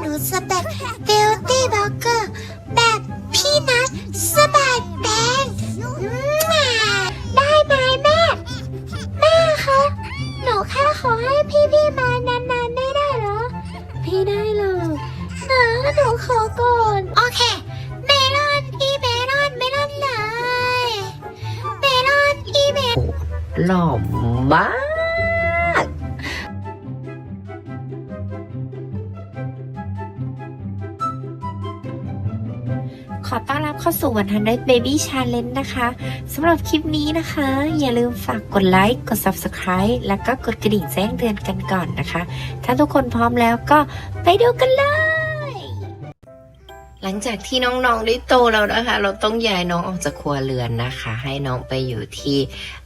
หนูจะเป็นเบลตี้บ สู่วันทันได้ Baby Challenge นะคะสำหรับคลิปนี้นะคะ อย่าลืมฝากกดไลค์กด Subscribe แล้วก็กดกระดิ่งแจ้งเตือนกันก่อนนะคะ ถ้าทุกคนพร้อมแล้วก็ไปดูกันเลย หลังจากที่น้องๆได้โตแล้วนะคะ เราต้องย้ายน้องออกจากครัวเรือนนะคะ ให้น้องไปอยู่ที่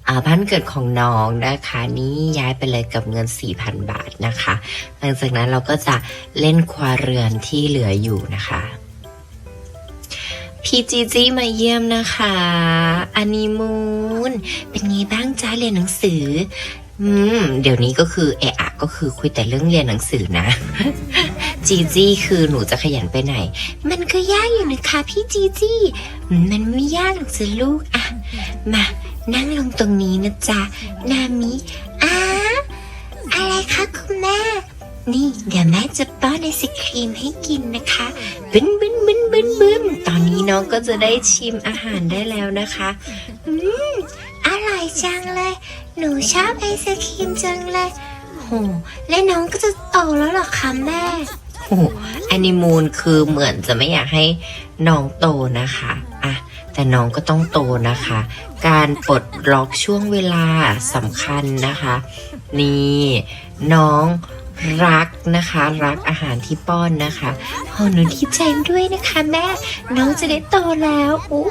อ่าบ้านเกิดของน้องนะคะ นี่ย้ายไปเลยกับเงิน 4,000 บาทนะคะ หลังจากนั้นเราก็จะเล่นครัวเรือนที่เหลืออยู่นะคะ พี่จีจี้มาเยี่ยมนะคะอานิมูนเป็นไงบ้างจ้าเรียนหนังสือ อืม เดี๋ยวนี้ก็คือเอะอะก็คือคุยแต่เรื่องเรียนหนังสือนะ จีจี้คือหนูจะขยันไปไหน มันก็ยากอยู่นะคะพี่จีจี้มันไม่ยากหรอกจ้ะลูกอะมา นั่งลงตรงนี้นะจ๊ะ นามิอ้าอะไรคะคุณแม่ นี่เดี๋ยวแม่จะป้อนไอศครีมให้กินนะคะบึ้นบึ้นบึ้นบึ้นบึ้น นนี้น้องก็จะได้ชิมอาหารได้แล้วนะคะ อืม อร่อยจังเลย หนูชอบไอศครีมจังเลย โห และน้องก็จะโตแล้วเหรอคะแม่โหแอนิมูลคือเหมือนจะไม่อยากให้น้องโตนะคะอะแต่น้องก็ต้องโตนะคะ การปลดล็อกช่วงเวลาสำคัญนะคะ นี่น้อง รักนะคะ รักอาหารที่ป้อนนะคะโอ้หนูดีใจด้วยนะคะแม่ น้องจะได้โตแล้วอู้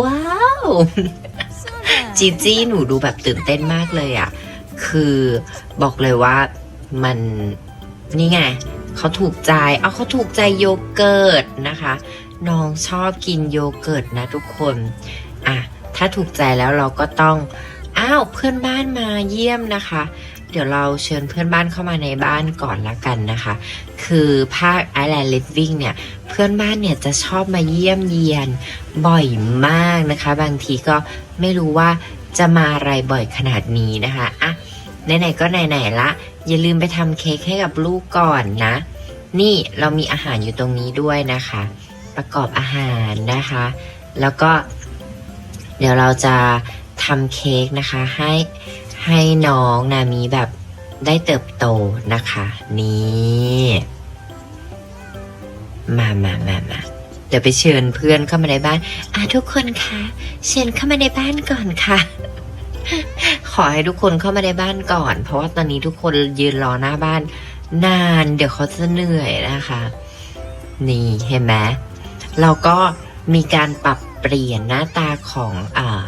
ว้าวจีจี้หนูดูแบบตื่นเต้นมากเลยอะ่ะ คือบอกเลยว่ามันนี่ไงเขาถูกใจ เอาเขาถูกใจโยเกิร์ตนะคะ น้องชอบกินโยเกิร์ตนะทุกคนอะถ้าถูกใจแล้วเราก็ต้อง อ้าวเพื่อนบ้านมาเยี่ยมนะคะ เดี๋ยวเราเชิญเพื่อนบ้านเข้ามาในบ้านก่อนละกันนะคะ คือภาค Island Living เนี่ย เพื่อนบ้านเนี่ยจะชอบมาเยี่ยมเยียนบ่อยมากนะคะ บางทีก็ไม่รู้ว่าจะมาอะไรบ่อยขนาดนี้นะคะอะไหนๆก็ไหนๆละ อย่าลืมไปทำเค้กให้กับลูกก่อนนะ นี่เรามีอาหารอยู่ตรงนี้ด้วยนะคะ ประกอบอาหารนะคะ แล้วก็ เดี๋ยวเราจะทำเค้กนะคะให้ ให้น้องนามีแบบได้เติบโตนะคะ นี่มามามามาเดี๋ยวไปเชิญเพื่อนเข้ามาในบ้าน อะทุกคนคะ เชิญเข้ามาในบ้านก่อนค่ะ ขอให้ทุกคนเข้ามาในบ้านก่อน เพราะว่าตอนนี้ทุกคนยืนรอหน้าบ้าน นาน เดี๋ยวเขาจะเหนื่อยนะคะ นี่เห็นไหมเราก็มีการปรับเปลี่ยนหน้าตาของอ่า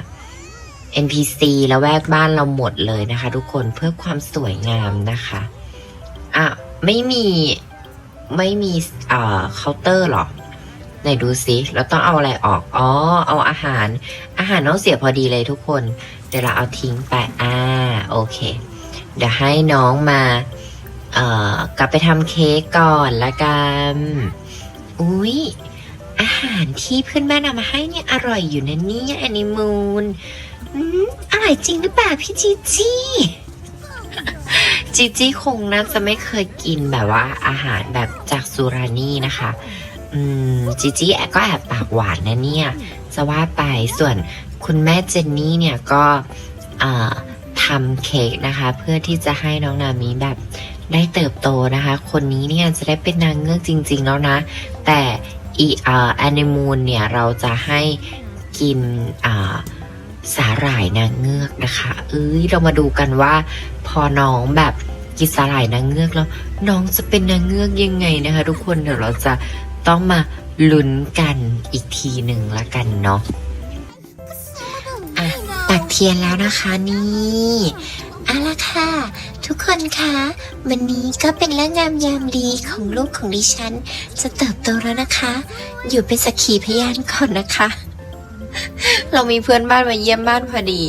NPC แล้วแวกบ้านเราหมดเลยนะคะ ทุกคนเพื่อความสวยงามนะคะอะไม่มีไม่มีเอ่าเคาน์เตอร์หรอไหนดูซิเราต้องเอาอะไรออก อ๋อ เอาอาหาร อาหารน้องเสียพอดีเลยทุกคน เดี๋ยวเราเอาทิ้งไป อ่า โอเค เดี๋ยวให้น้องมา เอ่อ กลับไปทำเค้กก่อนละกัน อุ้ยอาหารที่เพื่อนบ้านเอามาให้เนี่ยอร่อยอยู่นะเนี่ยแอนิมูล อืมอร่อยจริงหรือเปล่าพี่จีจี้ จีจี้คงน่าจะไม่เคยกินแบบว่าอาหารแบบจากซูรานี่นะคะ อืมจีจี้ก็แอบปากหวานนะเนี่ย จะว่าไปส่วนคุณแม่เจนนี่เนี่ยก็อ่าทำเค้กนะคะ เพื่อที่จะให้น้องนามีแบบได้เติบโตนะคะ คนนี้เนี่ยจะได้เป็นนางเงือกจริง ๆ แล้วนะ แต่อีอ่าแอนิมูลเนี่ยเราจะให้กินอ่า สาหร่ายนางเงือกนะคะ เอ้ยเรามาดูกันว่า พอน้องแบบกินสาหร่ายนางเงือกแล้ว น้องจะเป็นนางเงือกยังไงนะคะ ทุกคนเดี๋ยวเราจะต้องมาลุ้นกันอีกทีหนึ่งละกันเนาะอะตักเทียนแล้วนะคะนี่เอาละค่ะ ทุกคนคะวันนี้ก็เป็นเรื่องงามยามดีของลูกของดิฉัน จะเติบโตแล้วนะคะ อยู่เป็นสักขีพยานก่อนนะคะ เรามีเพื่อนบ้านมาเยี่ยมบ้านพอดี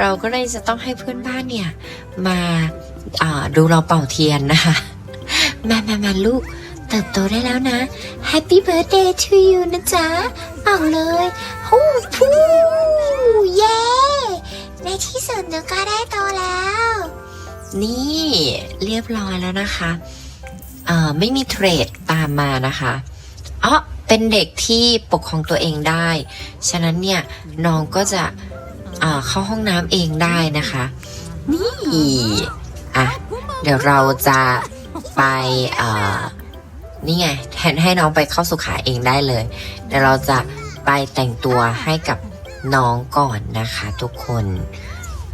เราก็เลยจะต้องให้เพื่อนบ้านเนี่ย มาดูเราเป่าเทียนนะคะมามามาลูก เติบโตได้แล้วนะ Happy Birthday to you นะจ๊ะเอาเลยฮู้ฟูเย้ในที่สุดหนูก็ได้โตแล้ว นี่เรียบร้อยแล้วนะคะ เอ่อ ไม่มีเทรดตามมานะคะอ๋อ เป็นเด็กที่ปกครองตัวเองได้ ฉะนั้นเนี่ยน้องก็จะเข้าห้องน้ำเองได้นะคะ นี่อะเดี๋ยวเราจะไปนี่ไงแทนให้น้องไปเข้าสุขาเองได้เลย เดี๋ยวเราจะไปแต่งตัวให้กับน้องก่อนนะคะทุกคน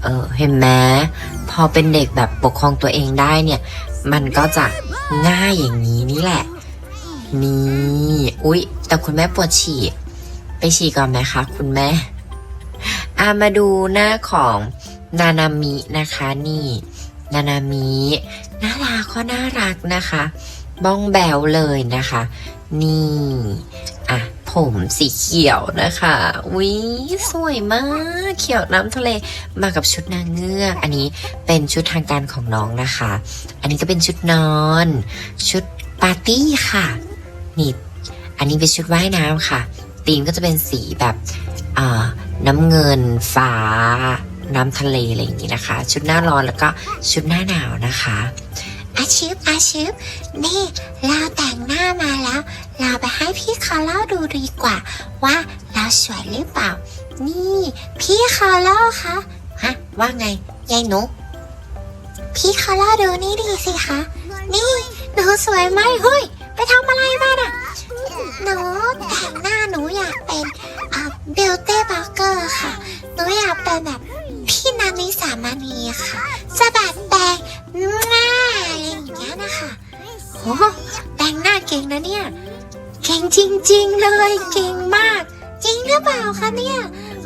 เออเห็นไหมพอเป็นเด็กแบบปกครองตัวเองได้เนี่ย มันก็จะง่ายอย่างนี้นี่แหละ นี่ อุ๊ย แต่คุณแม่ปวดฉี่ ไปฉี่ก่อนไหมคะคุณแม่อามาดูหน้าของนานามินะคะนี่นานามิน่ารักก็น่ารักนะคะ บ้องแบวเลยนะคะ นี่อะผมสีเขียวนะคะวิสวยมาก เขียวน้ำทะเลมากับชุดนางเงือก อันนี้เป็นชุดทางการของน้องนะคะ อันนี้ก็เป็นชุดนอน ชุดปาร์ตี้ค่ะ นี่อันนี้เป็นชุดว่ายน้ำค่ะธีมก็จะเป็นสีแบบน้ำเงินฟ้า น้ำทะเลอะไรอย่างนี้นะคะ ชุดหน้าร้อนแล้วก็ชุดหน้าหนาวนะคะอาชิบอาชิบนี่เราแต่งหน้ามาแล้ว เราไปให้พี่เขาเล่าดูดีกว่า ว่าเราสวยหรือเปล่า นี่พี่เขาเล่าคะฮะว่าไงยายหนูพี่เขาเล่าดูนี่ดีสิคะนี่หนูสวยไหมเฮ้ย ไปทำอะไรมาน่ะหนูแต่งหน้าหนูอยากเป็นอ่าเบลเต้บักเกอร์ค่ะ หนูอยากเป็นแบบพี่นานิสามานีค่ะสะบัดแตงง่ายอะไรอย่างเงี้ยนะคะโอ้แต่งหน้าเก่งนะเนี่ย เก่งจริง ๆ เลย เก่งมาก จริงหรือเปล่าคะเนี่ย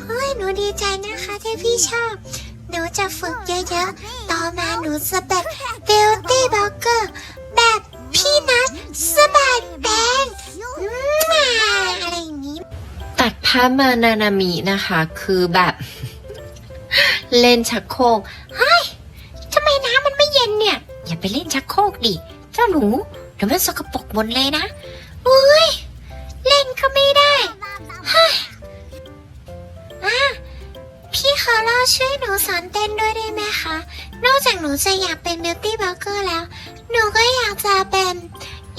เฮ้ยหนูดีใจนะคะที่พี่ชอบ หนูจะฝึกเยอะๆ ต่อมาหนูจะเป็นเบลตี้บักเกอร์ สะบัดแตงง่ายอะไรอย่างนี้ ตัดภาพมานานามินะคะ คือแบบ เล่นชักโครกทำไมน้ำมันไม่เย็นเนี่ย อย่าไปเล่นชักโครกดิ เจ้าหนูเดี๋ยวมันสกปรกหมดเลยนะอุ้ย เล่นก็ไม่ได้เฮ้ยอะพี่คาร่าช่วยหนูสอนเต้นด้วยได้ไหมคะ นอกจากหนูจะอยากเป็น beauty blogger แล้ว หนูก็อยากจะเป็น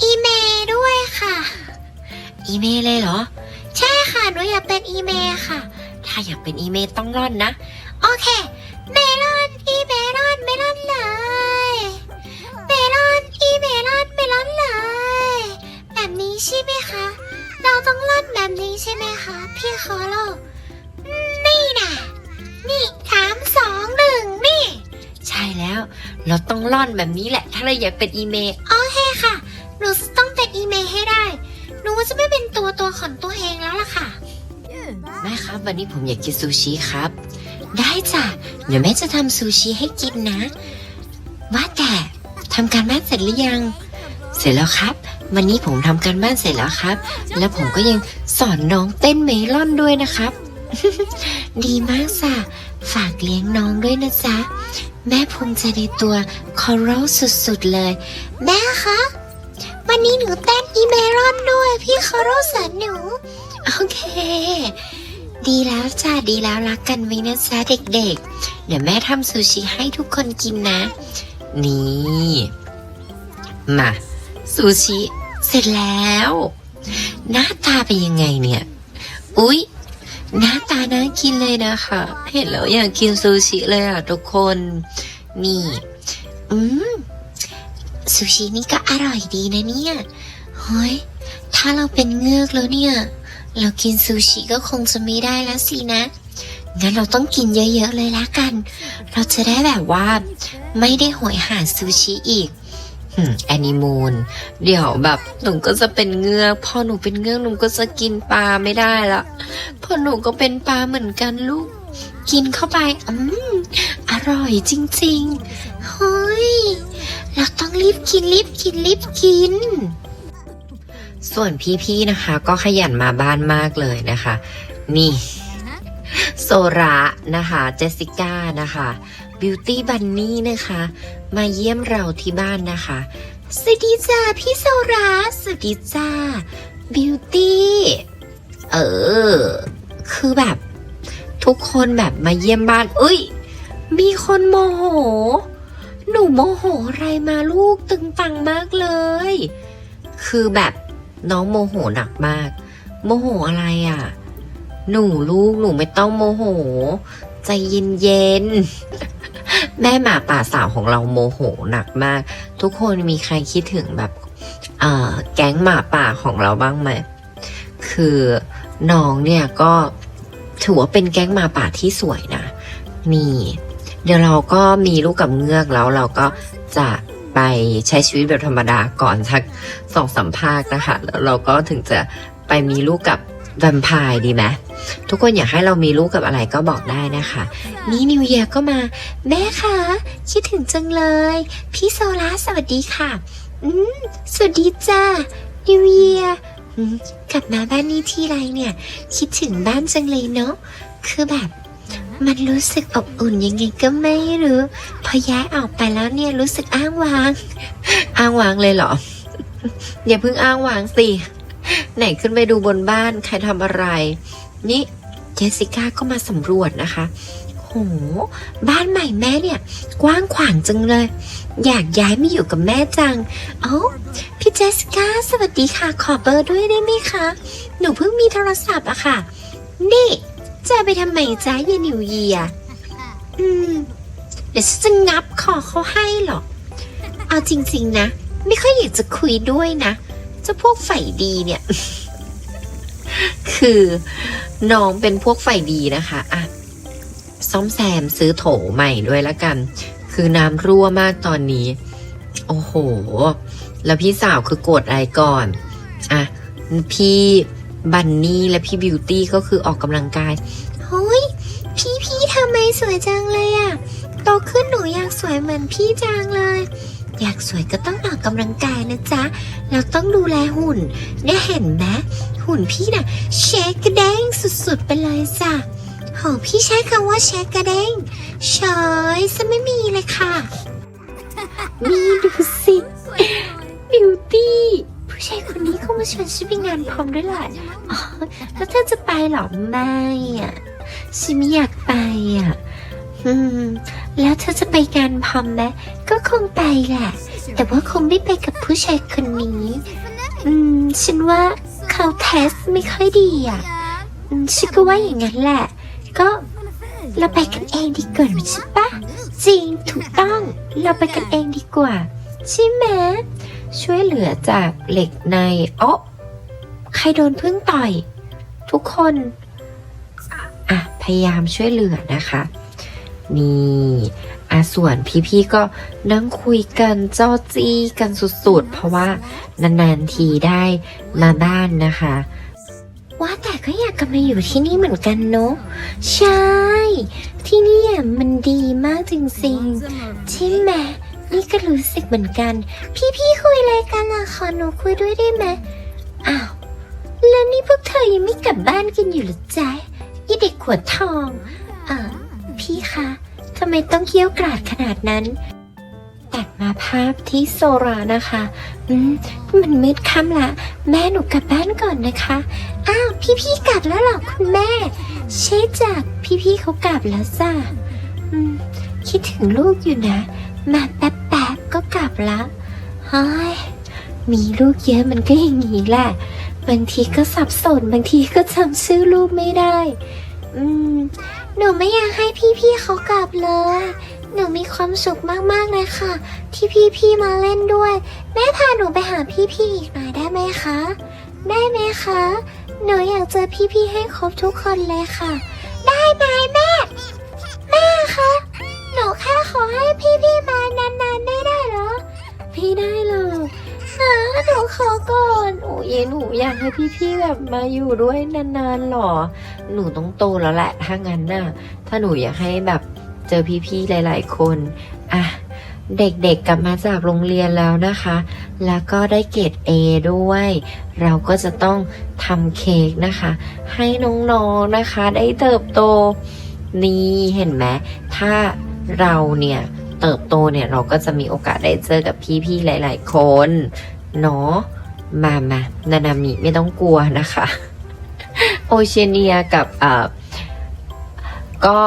อีเมลด้วยค่ะ อีเมลเลยเหรอ ใช่ค่ะหนูอยากเป็นอีเมลค่ะ ถ้าอยากเป็นอีเมลต้องร่อนนะ โอเค เมลอน อีเมลอนเมลอนเลย เมลอน อีเมลอนเมลอนเลย แบบนี้ใช่ไหมคะ เราต้องล่อนแบบนี้ใช่ไหมคะ พี่คอโลอืมนี่นะนี่สามสองหนึ่งนี่ ใช่แล้ว เราต้องร่อนแบบนี้แหละ ถ้าเราอยากเป็นอีเมล โอเคค่ะหนูต้องเป็นอีเมลให้ได้ หนูจะไม่เป็นตัวตัวของตัวเองแล้วล่ะค่ะ แม่ครับ วันนี้ผมอยากกินซูชิครับ ได้จ้ะ เดี๋ยวแม่จะทำซูชิให้กินนะ ว่าแต่ทำการบ้านเสร็จหรือยัง เสร็จแล้วครับ วันนี้ผมทำการบ้านเสร็จแล้วครับ แล้วผมก็ยังสอนน้องเต้นเมลอนด้วยนะครับ ดีมากจ้ะฝากเลี้ยงน้องด้วยนะจ๊ะ แม่ภูมิใจในตัวคอรัลสุดๆเลย แม่คะ วันนี้หนูเต้นอีเมลอนด้วย พี่คาโรสอนหนู โอเค ดีแล้วจ้าดีแล้วรักกันไว้นะจ๊ะเด็กๆ เดี๋ยวแม่ทำซูชิให้ทุกคนกินนะ นี่ มาซูชิเสร็จแล้ว หน้าตาเป็นยังไงเนี่ย อุ๊ยหน้าตาน่ากินเลยนะคะ เห็นแล้วอยากกินซูชิเลยอะทุกคน นี่ อืม ซูชินี่ก็อร่อยดีนะเนี่ยเฮ้ยถ้าเราเป็นเงือกแล้วเนี่ย เรากินซูชิก็คงจะไม่ได้แล้วสินะ งั้นเราต้องกินเยอะๆเลยละกัน เราจะได้แบบว่า ไม่ได้หวยหาซูชิอีกอืมแอนิมูลเดี๋ยวแบบหนูก็จะเป็นเงือกพอหนูเป็นเงือกหนูก็จะกินปลาไม่ได้ละเพอหนูก็เป็นปลาเหมือนกันลูก กินเข้าไป อืม อร่อยจริงเฮ้ย เราต้องรีบกินรีบกินรีบกิน ส่วนพี่ๆนะคะ ก็ขยันมาบ้านมากเลยนะคะ นี่ โซระนะคะ เจสสิก้านะคะบิวตี้บันนี่นะคะ มาเยี่ยมเราที่บ้านนะคะสวัสดีจ้าพี่โซราสวัสดีจ้าบิวตี้เออ คือแบบ ทุกคนแบบมาเยี่ยมบ้าน เอ้ย มีคนโมโห หนูโมโหอะไรมาลูกตึงตังมากเลย คือแบบน้องโมโหหนักมาก โมโหอะไรอะ หนูลูกหนูไม่ต้องโมโห ใจเย็นเย็นๆแม่หมาป่าสาวของเราโมโหหนักมาก ทุกคนมีใครคิดถึงแบบแก๊งหมาป่าของเราบ้างไหม คือน้องเนี่ยก็ถือว่าเป็นแก๊งหมาป่าที่สวยนะ นี่ เดี๋ยวเราก็มีลูกกับเงือกแล้วเราก็จะไปใช้ชีวิตแบบธรรมดาก่อนสักสองสามภาคนะคะ แล้วเราก็ถึงจะไปมีลูกกับแวมไพร์ดีไหมทุกคนอยากให้เรามีลูกกับอะไรก็บอกได้นะคะ นี่นิวเยียก็มา แม่คะคิดถึงจังเลย พี่โซลาสวัสดีค่ะ อืมสวัสดีจ้านิวเยียกลับมาบ้านนี้ที่ไรเนี่ย คิดถึงบ้านจังเลยเนาะคือแบบ มันรู้สึกอบอุ่นยังไงก็ไม่รู้ พอย้ายออกไปแล้วเนี่ยรู้สึกอ้างว้าง อ้างว้างเลยเหรอ อย่าเพิ่งอ้างว้างสิ ไหนขึ้นไปดูบนบ้านใครทำอะไร นี่เจสสิก้าก็มาสำรวจนะคะโหบ้านใหม่แม่เนี่ย กว้างขวางจังเลย อยากย้ายมาอยู่กับแม่จัง เอ้าพี่เจสสิก้าสวัสดีค่ะ ขอเบอร์ด้วยได้ไหมคะ หนูเพิ่งมีโทรศัพท์อะค่ะ นี่ จะไปทำไมจ้าเยนิวเยีย อืม เดี๋ยวฉันจะงับคอเขาให้หรอก เอาจริง ๆ นะ ไม่ค่อยอยากจะคุยด้วยนะเจ้าพวกใฝ่ดีเนี่ย คือน้องเป็นพวกใฝ่ดีนะคะอะซ่อมแซมซื้อโถใหม่ด้วยละกัน คือน้ำรั่วมากตอนนี้ โอ้โห แล้วพี่สาวคือกดอะไรก่อน อะ พี่ บันนี่และพี่บิวตี้ก็คือออกกำลังกายเฮ้ย พี่พี่ทำไมสวยจังเลยอะโตขึ้นหนูอยากสวยเหมือนพี่จังเลย อยากสวยก็ต้องออกกำลังกายนะจ๊ะ แล้วต้องดูแลหุ่น เนี่ยเห็นไหมหุ่นพี่น่ะเชคกระเด้งสุดๆไปเลยจ้ะโหพี่ใช้คำว่าเชคกระเด้งเฉยซะไม่มีเลยค่ะนี่ดูสิบิวตี้ ผู้ชายคนนี้เขามาชวนฉันไปงานพร้อมด้วยแหละอ๋อแล้วเธอจะไปหรอไม่อะฉันไม่อยากไปอะอืมแล้วเธอจะไปงานพร้อมไหมก็คงไปแหละ แต่ว่าคงไม่ไปกับผู้ชายคนนี้ อืม ฉันว่าเขาเทสไม่ค่อยดีอะฉันก็ว่าอย่างนั้นแหละ ก็เราไปกันเองดีกว่าใช่ปะจริงถูกต้อง เราไปกันเองดีกว่า ใช่ไหม ช่วยเหลือจากเหล็กในอ๋อใครโดนพึ่งต่อย ทุกคนอะพยายามช่วยเหลือนะคะ นี่อะส่วนพี่ๆก็นั่งคุยกันเจ้าจี้กันสุดๆ เพราะว่านานๆทีได้มาบ้านนะคะ ว่าแต่ก็อยากกลับมาอยู่ที่นี่เหมือนกันเนาะใช่ ที่นี่มันดีมากจริงๆใช่ไหม นี่ก็รู้สึกเหมือนกัน พี่ๆคุยอะไรกันอะขอหนูคุยด้วยได้ไหมอ้าวแล้วนี่พวกเธอยังไม่กลับบ้านกันอยู่หรือจ๊ะยี่เด็กขวดทองอ่าพี่คะทำไมต้องเคี้ยวกราดขนาดนั้นตัดมาภาพที่โซรานะคะ อืม มันมืดค่ำละ แม่หนูกลับบ้านก่อนนะคะ อ้าว พี่ๆกลับแล้วหรอคุณแม่ ใช่จ้ะพี่ๆเขากลับแล้วจ้ะอืม คิดถึงลูกอยู่นะ มาแป๊บๆก็กลับละเฮ้ยมีลูกเยอะมันก็อย่างนี้แหละ บางทีก็สับสนบางทีก็จำชื่อลูกไม่ได้ อืม หนูไม่อยากให้พี่ๆเขากลับเลย หนูมีความสุขมากๆเลยค่ะ ที่พี่ๆมาเล่นด้วย แม่พาหนูไปหาพี่ๆอีกหน่อยได้ไหมคะ ได้ไหมคะ หนูอยากเจอพี่ๆให้ครบทุกคนเลยค่ะ ได้ไหมแม่ แม่คะ ขอให้พี่ๆมานานๆได้ได้เหรอ พี่ได้เลยหาหนูขอก่อนโอ้ยหนูอยากให้พี่ๆแบบมาอยู่ด้วยนานๆหรอ หนูต้องโตแล้วแหละถ้างั้นน่ะ ถ้าหนูอยากให้แบบเจอพี่ๆหลาย ๆ คนอะเด็กๆกลับมาจากโรงเรียนแล้วนะคะ แล้วก็ได้เกรด A ด้วย เราก็จะต้องทำเค้กนะคะ ให้น้องๆนะคะได้เติบโต นี่เห็นไหม ถ้า เราเนี่ยเติบโตเนี่ยเราก็จะมีโอกาสได้เจอกับพี่ๆหลาย ๆ คนเนาะมามานานามิไม่ต้องกลัวนะคะ โอเชียเนียกับอ่าก็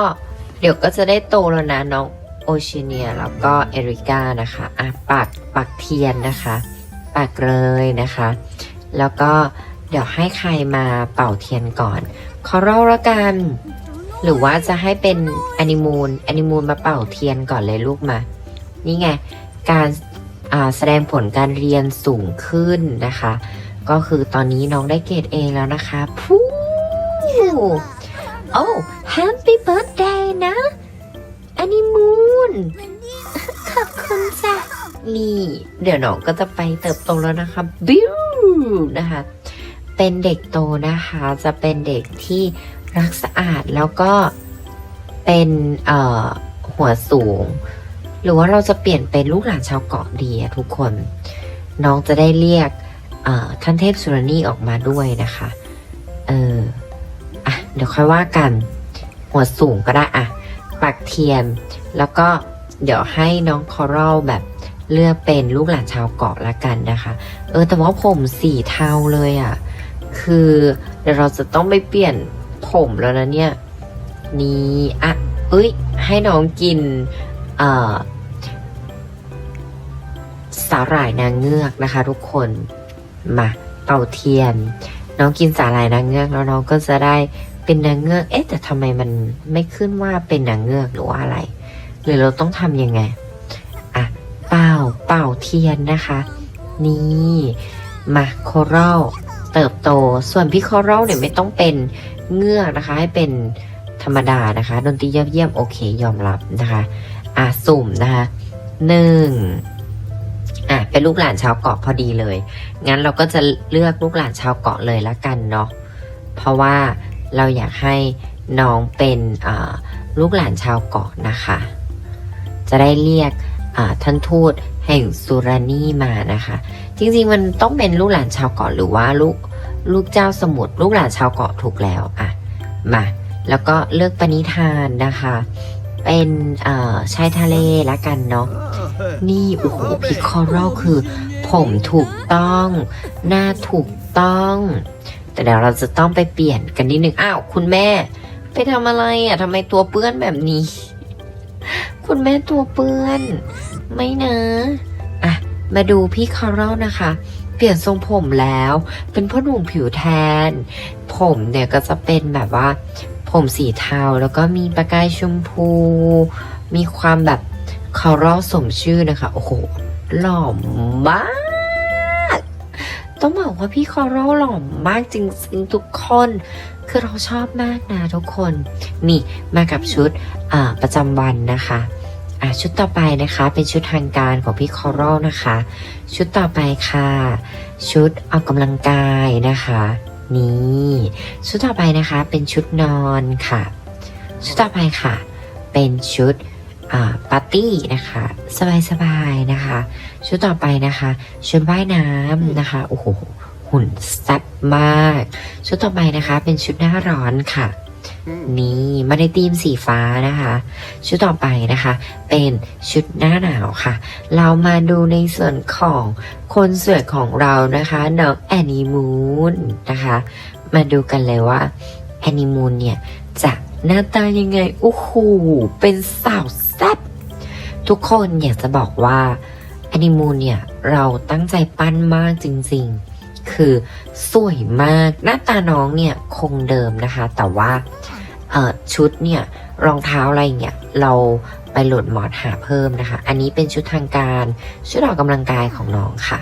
เดี๋ยวก็จะได้โตแล้วนะน้องโอเชียเนียแล้วก็เอริก้านะคะอะปักปักเทียนนะคะปักเลยนะคะ แล้วก็เดี๋ยวให้ใครมาเป่าเทียนก่อน ขอเล่าละกัน หรือว่าจะให้เป็นแอนิมูลแอนิมูลมาเป่าเทียนก่อนเลยลูกมา นี่ไง การแสดงผลการเรียนสูงขึ้นนะคะ ก็คือตอนนี้น้องได้เกรดเอแล้วนะคะพูโอ้ Happy Birthday นะแอนิมูลขอบคุณจ้ะนี่ เดี๋ยวน้องก็จะไปเติบโตแล้วนะคะบิวนะคะ เป็นเด็กโตนะคะ จะเป็นเด็กที่ รักสะอาดแล้วก็เป็นหัวสูง หรือว่าเราจะเปลี่ยนเป็นลูกหลานชาวเกาะดีอะทุกคน น้องจะได้เรียกท่านเทพสุรณีออกมาด้วยนะคะ เอออะเดี๋ยวค่อยว่ากัน หัวสูงก็ได้อะปักเทียนแล้วก็เดี๋ยวให้น้องคอรัลแบบเลือกเป็นลูกหลานชาวเกาะละกันนะคะ เออแต่ว่าผมสีเทาเลยอะ่ะ คือเดี๋ยวเราจะต้องไปเปลี่ยน ผมแล้วนะเนี่ย นี่อะเอ้ย ให้น้องกินเอ่อสาหร่ายนางเงือกนะคะ ทุกคนมาเป่าเทียน น้องกินสาหร่ายนางเงือกแล้วน้องก็จะได้เป็นนางเงือกเอ๊ะแต่ทำไมมันไม่ขึ้นว่าเป็นนางเงือกหรือว่าอะไร หรือเราต้องทำยังไงอะเป่าเป่าเทียนนะคะ นี่มาโครัล เติบโต ส่วนพี่โครัลเนี่ยไม่ต้องเป็นเงือกนะคะ ให้เป็นธรรมดานะคะ ดนตรียอดเยี่ยมโอเคยอมรับนะคะอะสุ่มนะคะหนึ่งอะเป็นลูกหลานชาวเกาะพอดีเลย งั้นเราก็จะเลือกลูกหลานชาวเกาะเลยละกันเนาะ เพราะว่าเราอยากให้น้องเป็นอ่าลูกหลานชาวเกาะนะคะ จะได้เรียกอ่าท่านทูตแห่งสุรานีมานะคะ จริงๆมันต้องเป็นลูกหลานชาวเกาะหรือว่าลูกลูกเจ้าสมุทรลูกหลานชาวเกาะถูกแล้วอะมาแล้วก็เลือกปณิธานนะคะ เป็นเอ่อชายทะเลละกันเนาะนี่โอ้โหพิคอรัลคือ ผมถูกต้อง หน้าถูกต้อง แต่เดี๋ยวเราจะต้องไปเปลี่ยนกันนิดนึงอ้าวคุณแม่ ไปทำอะไรอะทำไมตัวเปื้อนแบบนี้ คุณแม่ตัวเปื้อน ไม่นะอะ มาดูพี่คอรัลนะคะ เปลี่ยนทรงผมแล้ว เป็นพ่อหนุ่มผิวแทน ผมเนี่ยก็จะเป็นแบบว่า ผมสีเทาแล้วก็มีประกายชมพู มีความแบบคอรัลสมชื่อนะคะ โอ้โห หล่อมากต้องบอกว่าพี่คอรัลหล่อมากจริงๆทุกคน คือเราชอบมากนะทุกคน นี่มากับชุดอาประจำวันนะคะ อะชุดต่อไปนะคะ เป็นชุดทางการของพี่คอรัลนะคะ ชุดต่อไปค่ะ ชุดออกกำลังกายนะคะ นี่ชุดต่อไปนะคะเป็นชุดนอนค่ะ ชุดต่อไปค่ะ เป็นชุดปาร์ตี้นะคะ สบายๆนะคะ ชุดต่อไปนะคะ ชุดว่ายน้ำนะคะโอ้โหหุ่นแซ่บมาก ชุดต่อไปนะคะ เป็นชุดหน้าร้อนค่ะ นี่มาในธีมสีฟ้านะคะ ชุดต่อไปนะคะ เป็นชุดหน้าหนาวค่ะ เรามาดูในส่วนของคนสวยของเรานะคะน้องแอนนีมูนนะคะ มาดูกันเลยว่าแอนนีมูนเนี่ยจะหน้าตายังไงโอ้โหเป็นสาวแซ่บทุกคนอยากจะบอกว่าแอนนีมูนเนี่ยเราตั้งใจปั้นมากจริงๆ คือสวยมากหน้าตาน้องเนี่ยคงเดิมนะคะ แต่ว่า ชุดเนี่ยรองเท้าอะไรเนี่ยเราไปโหลดมอดหาเพิ่มนะคะ อันนี้เป็นชุดทางการชุดออกกำลังกายของน้องค่ะ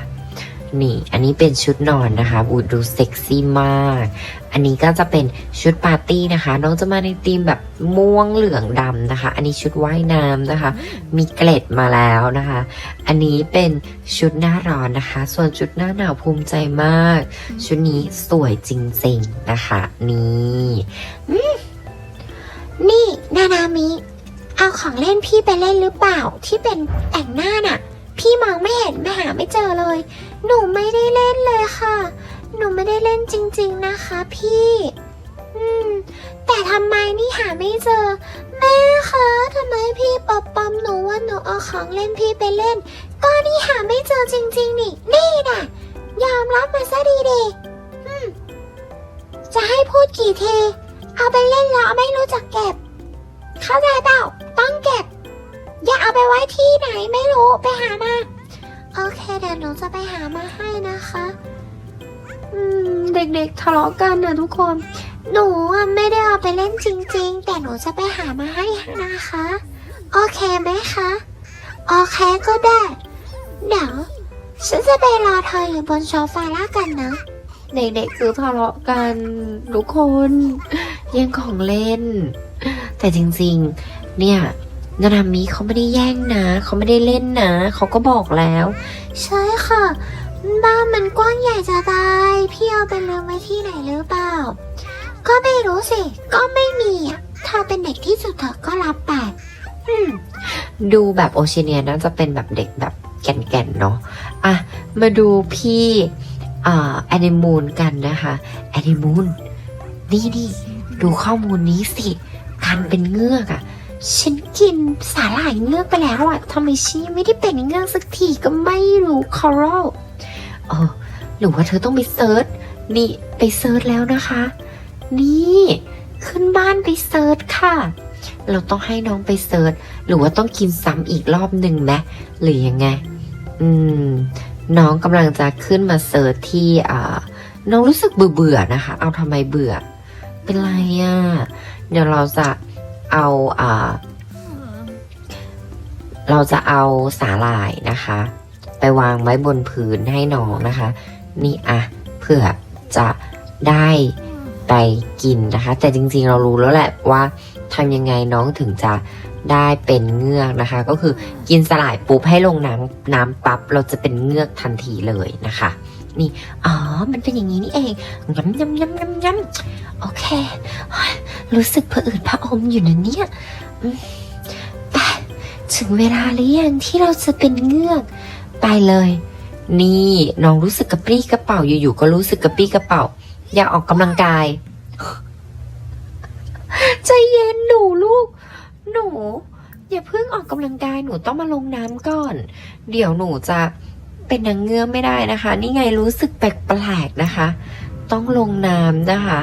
นี่อันนี้เป็นชุดนอนนะคะบูดูเซ็กซี่มาก อันนี้ก็จะเป็นชุดปาร์ตี้นะคะ น้องจะมาในธีมแบบม่วงเหลืองดำนะคะ อันนี้ชุดว่ายน้ำนะคะ มีเกล็ดมาแล้วนะคะ อันนี้เป็นชุดหน้าร้อนนะคะ ส่วนชุดหน้าหนาวภูมิใจมาก ชุดนี้สวยจริงๆนะคะ นี่ นี่นานามิ เอาของเล่นพี่ไปเล่นหรือเปล่า ที่เป็นแต่งหน้าน่ะ พี่มองไม่เห็นไม่หาไม่เจอเลย หนูไม่ได้เล่นเลยค่ะ หนูไม่ได้เล่นจริง ๆนะคะ พี่ อืม แต่ทำไมนี่หาไม่เจอ แม่คะทำไมพี่ปอบปอมหนูว่าหนูเอาของเล่นพี่ไปเล่น ก็นี่หาไม่เจอจริง ๆ นี่ นี่น่ะ ยอมรับมาซะดีๆอืมจะให้พูดกี่ที เอาไปเล่นแล้วไม่รู้จักเก็บ เข้าใจเปล่าต้องเก็บ อย่าเอาไปไว้ที่ไหนไม่รู้ไปหามาโอเคเดี๋ยวหนูจะไปหามาให้นะคะอืมเด็กๆทะเลาะกันนะทุกคน หนูไม่ได้เอาไปเล่นจริง ๆ แต่หนูจะไปหามาให้นะคะ โอเคไหมคะ โอเคก็ได้ เดี๋ยวฉันจะไปรอเธออยู่บนโซฟาแล้วกันนะ เด็กๆคือทะเลาะกันทุกคนแย่งของเล่น แต่จริงๆ เนี่ยนานามิเขาไม่ได้แย่งนะเขาไม่ได้เล่นนะเขาก็บอกแล้ว ใช่ค่ะ บ้านมันกว้างใหญ่จะตายพี่เอาไปลืมไว้ที่ไหนหรือเปล่า ก็ไม่รู้สิ ก็ไม่มีอะเธอเป็นเด็กที่สุดเธอก็รับไปอืมดูแบบโอเชียเนียน่าจะเป็นแบบเด็กแบบแก่นๆเนาะอะมาดูพี่อ่า แอนิมูลกันนะคะแอนิมูลนี่นี่ดูข้อมูลนี้สิการเป็นเงือกอะ่ะฉันกินสาหร่ายเงือกไปแล้วอะ่ะทำไมฉันยังไม่ได้เป็นเงือกสักทีก็ไม่รู้คอรัลเออหรือว่าเธอต้องไปเซิร์ชนี่ไปเซิร์ชแล้วนะคะ นี่ขึ้นบ้านไปเซิร์ชค่ะ เราต้องให้น้องไปเซิร์ชหรือว่าต้องกินซ้ำอีกรอบหนึ่งไหมหรือยังไง อืม น้องกำลังจะขึ้นมาเซิร์ชที่อ่าน้องรู้สึกเบื่อเบื่อๆนะคะ เอาทำไมเบื่อ เป็นไรอะ่ะ เดี๋ยวเราจะเอาอ่าเราจะเอาสาหร่ายนะคะ ไปวางไว้บนพื้นให้น้องนะคะ นี่อะเพื่อจะได้ไปกินนะคะ แต่จริงๆเรารู้แล้วแหละว่าทำยังไงน้องถึงจะ ได้เป็นเงือกนะคะ ก็คือกินสลายปุ๊บให้ลงน้ำน้ำปั๊บเราจะเป็นเงือกทันทีเลยนะคะ นี่อ๋อมันเป็นอย่างนี้นี่เองยำยำยำยำยำโอเค รู้สึกผะอืดผะอมอยู่นะเนี่ยไปถึงเวลาหรือยังที่เราจะเป็นเงือกไปเลย นี่น้องรู้สึกกระปรี้กระเป๋าอยู่ๆก็รู้สึกกระปรี้กระเป๋า อยากออกกำลังกายใจเย็นหนูลูก หนูอย่าเพิ่งออกกำลังกายหนูต้องมาลงน้ำก่อน เดี๋ยวหนูจะเป็นนางเงือกไม่ได้นะคะ นี่ไงรู้สึกแปลกๆนะคะ ต้องลงน้ำนะคะ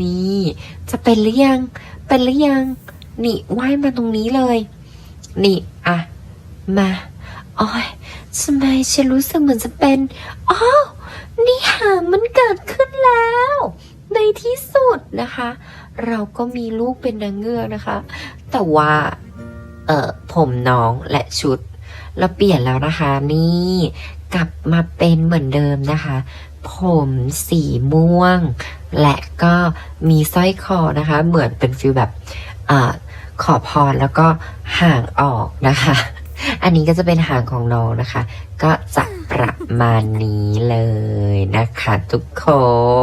นี่จะเป็นหรือยัง เป็นหรือยัง นี่ว่ายมาตรงนี้เลย นี่อะมาอ้อยทำไมฉันรู้สึกเหมือนจะเป็นอ้าวนี่หางมันเกิดขึ้นแล้ว ในที่สุดนะคะ เราก็มีลูกเป็นนางเงือกนะคะ แต่ว่าเออผมน้องและชุด เราเปลี่ยนแล้วนะคะ นี่กลับมาเป็นเหมือนเดิมนะคะ ผมสีม่วง และก็มีสร้อยคอนะคะ เหมือนเป็นฟิลแบบอขอพรแล้วก็ห่างออกนะคะ อันนี้ก็จะเป็นหางของน้องนะคะ ก็จะประมาณนี้เลยนะคะ ทุกค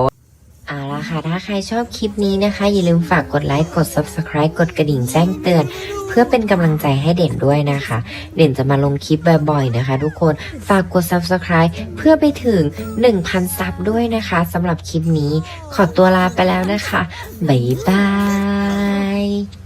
น เอาละค่ะ ถ้าใครชอบคลิปนี้นะคะ อย่าลืมฝากกดไลค์กด Subscribe กดกระดิ่งแจ้งเตือน เพื่อเป็นกำลังใจให้เด่นด้วยนะคะ เด่นจะมาลงคลิปบ่อยๆนะคะ ทุกคนฝากกด Subscribe เพื่อไปถึง 1,000 ซับด้วยนะคะสำหรับคลิปนี้ขอตัวลาไปแล้วนะคะ บ๊ายบาย